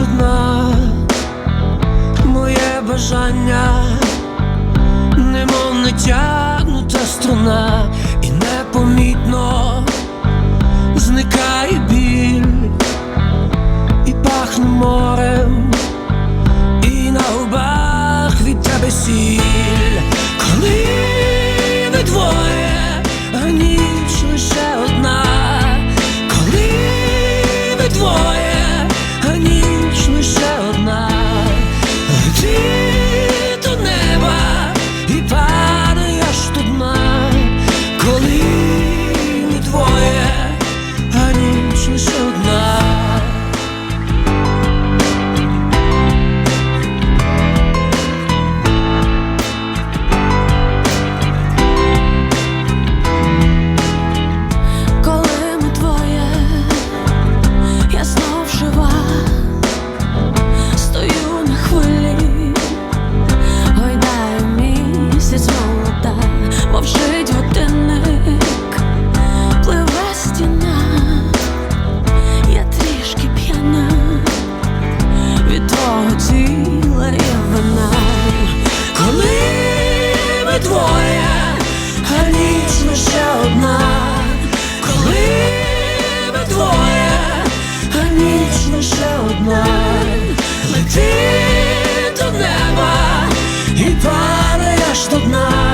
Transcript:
одна, моє бажання, немов натягнута струна, і непомітно зникає біль, і пахне морем, і на губах від тебе сіль, коли ви двоє, двоє, а ніч лише одна, коли ми двоє, а ніч лише одна, лети до неба і падаєш до дна,